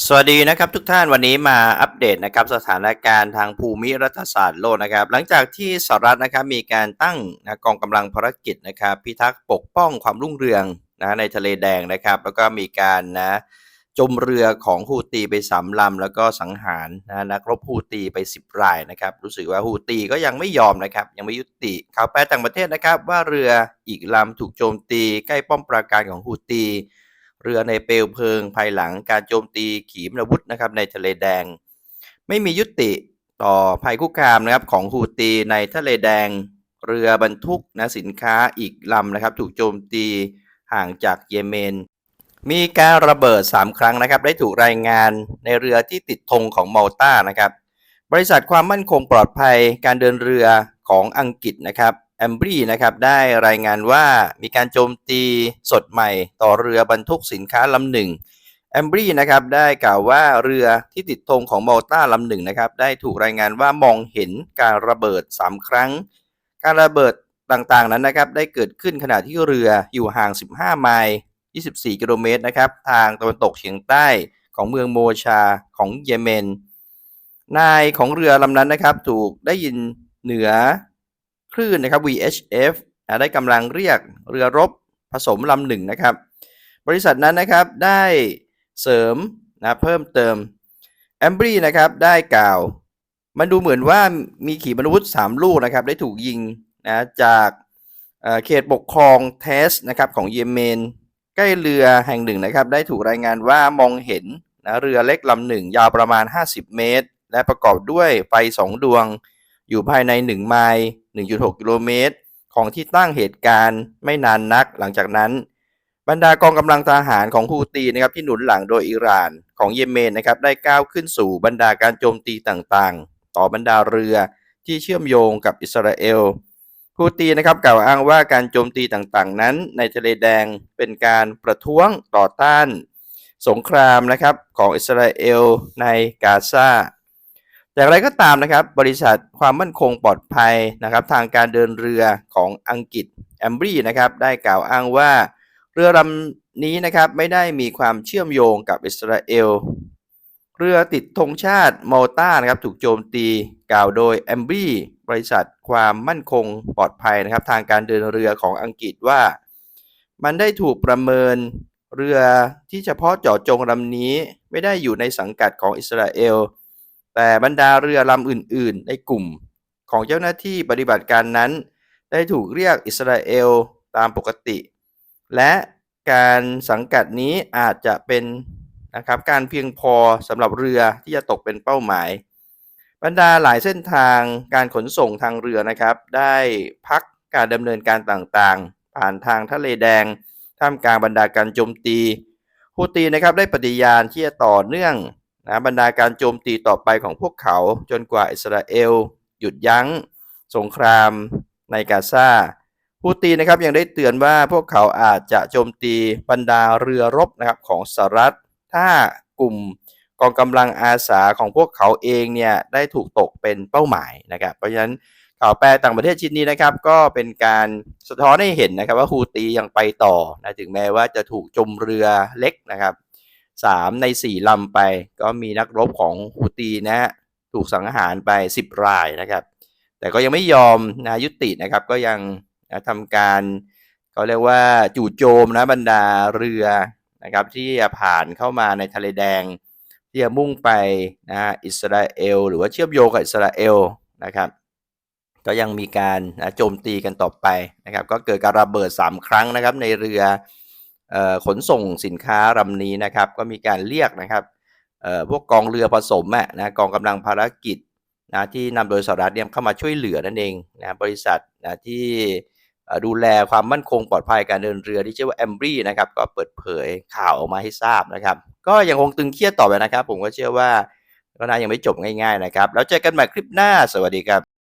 สวัสดีนะครับทุกท่านวันนี้มาอัปเดตนะครับสถานการณ์ทางภูมิรัฐศาสตร์โลกนะครับ หลังจากที่สหรัฐนะครับมีการตั้งนะกองกำลังภารกิจนะครับพิทักษ์ปกป้องความรุ่งเรืองนะในทะเลแดงนะครับ แล้วก็มีการนะจมเรือของฮูตีไปสามลำ แล้วก็สังหารนะนักรบฮูตีไป 10 รายนะครับรู้สึกว่าฮูตีก็ยังไม่ยอมนะครับยังไม่ยุติข่าวแปลต่างประเทศนะครับ ว่าเรืออีกลำถูกโจมตีใกล้ป้อมปราการของฮูตี เรือในเปลวเพลิงภายหลังการโจมตีขีปนาวุธนะครับในทะเลแดง ไม่มียุติต่อภัยคุกคามนะครับของฮูตีในทะเลแดง เรือบรรทุกนะสินค้าอีกลำนะครับถูกโจมตีห่างจากเยเมน มีการระเบิด 3 ครั้งนะครับได้ถูกรายงานในเรือที่ติดธงของมัลตานะครับบริษัทความมั่นคงปลอดภัยการเดินเรือของอังกฤษนะครับ แอมบรีนะครับได้รายงานว่ามีการโจมตีสดใหม่ต่อเรือบรรทุกสินค้าลำหนึ่งแอมบรีนะครับได้กล่าวว่าเรือที่ติดธงของมัลตาลำหนึ่งนะครับได้ถูกรายงานว่ามองเห็นการระเบิด 3 ครั้ง การระเบิดต่างๆนั้นนะครับได้เกิดขึ้นขณะที่เรืออยู่ห่าง 15 ไมล์ 24 กิโลเมตรนะครับทางตะวันตกเฉียงใต้ของเมืองโมชาของเยเมน นายของเรือลำนั้นนะครับถูกได้ยินเหนือ คลื่นนะครับ VHF ได้กำลังเรียกเรือรบผสมลำหนึ่งนะครับ บริษัทนั้นนะครับได้เสริมนะเพิ่มเติมแอมบรีนะครับได้กล่าว มันดูเหมือนว่ามีขีปนาวุธ 3 ลูกนะครับได้ถูกยิงนะจากเอ่อเขตปกครองเทสนะครับของเยเมน ใกล้เรือแห่งหนึ่งนะครับ ได้ถูกรายงานว่ามองเห็นนะเรือเล็กลำหนึ่งยาวประมาณ 50 เมตร และประกอบด้วยไฟ 2 ดวง อยู่ภายใน 1 ไมล์ 1.6 กิโลเมตร ของที่ตั้งเหตุการณ์ไม่นานนัก หลังจากนั้น บรรดากองกำลังทหารของฮูตีนะครับที่หนุนหลังโดยอิหร่านของเยเมนนะครับได้ก้าวขึ้นสู่บรรดาการโจมตีต่างๆ ต่อบรรดาเรือที่เชื่อมโยงกับอิสราเอลฮูตีนะครับกล่าวอ้างว่าการโจมตีต่างๆ นั้น ในทะเลแดงเป็นการประท้วงต่อต้าน สงครามนะครับของอิสราเอลในกาซา อย่างไรก็ตามนะครับ บริษัทความมั่นคงปลอดภัยนะครับ ทางการเดินเรือของอังกฤษแอมบรีนะครับได้กล่าวอ้างว่า เรือลำนี้นะครับไม่ได้มีความเชื่อมโยงกับอิสราเอล เรือติดธงชาติมอลตานะครับถูกโจมตีกล่าวโดยแอมบรีบริษัทความมั่นคงปลอดภัยนะครับ ทางการเดินเรือของอังกฤษว่า มันได้ถูกประเมินเรือที่เฉพาะเจาะจงลำนี้ไม่ได้อยู่ในสังกัดของอิสราเอล แต่บรรดาเรือลำอื่น ๆ ในกลุ่มของเจ้าหน้าที่ปฏิบัติการนั้น ได้ถูกเรียกอิสราเอลตามปกติ และการสังกัดนี้อาจจะเป็นนะครับการเพียงพอสำหรับเรือที่จะตกเป็นเป้าหมาย บรรดาหลายเส้นทางการขนส่งทางเรือนะครับ ได้พักการดำเนินการต่างๆ ผ่านทางทะเลแดง ท่ามกลางบรรดาการโจมตีฮูตีนะครับได้ปฏิญาณที่จะต่อเนื่อง นะบรรดาการโจมตีต่อไปของพวกเขาจนกว่าอิสราเอล หยุดยั้ง สงครามในกาซาฮูตีนะครับยังได้เตือนว่าพวกเขาอาจจะโจมตีบรรดาเรือรบนะครับของสหรัฐ ถ้ากลุ่มกองกำลังอาสาของพวกเขาเองเนี่ยได้ถูกตกเป็นเป้าหมายนะครับเพราะฉะนั้นข่าวแปลต่างประเทศชิ้นนี้นะครับก็เป็นการสะท้อนให้เห็นนะครับว่าฮูตียังไปต่อนะถึงแม้ว่าจะถูกจมเรือเล็กนะครับ สามในสี่ลำไป ก็มีนักรบของฮูตีนะฮะถูกสังหารไป 10 รายนะครับ แต่ก็ยังไม่ยอมนะยุตินะครับก็ยังนะทำการเขาเรียกว่าจู่โจมนะบรรดาเรือนะครับที่จะผ่านเข้ามาในทะเลแดง ที่จะมุ่งไปนะอิสราเอล หรือว่าเชื่อมโยงกับอิสราเอลนะครับ ก็ยังมีการนะโจมตีกันต่อไปนะครับ ก็เกิดการระเบิด 3 ครั้งนะครับในเรือ ขนส่งสินค้าลำนี้นะครับ ก็มีการเรียกนะครับพวกกองเรือผสมนะกองกำลังภารกิจนะที่นำโดยสหรัฐเนี่ยเข้ามาช่วยเหลือนั่นเองนะบริษัทนะที่ดูแลความมั่นคงปลอดภัยการเดินเรือที่ชื่อว่าแอมบรีนะครับก็เปิดเผยข่าวออกมาให้ทราบนะครับ ก็ยังคงตึงเครียดต่อไปนะครับ ผมก็เชื่อว่าก็น่ายังไม่จบง่ายๆนะครับ แล้วเจอกันใหม่คลิปหน้าสวัสดีครับ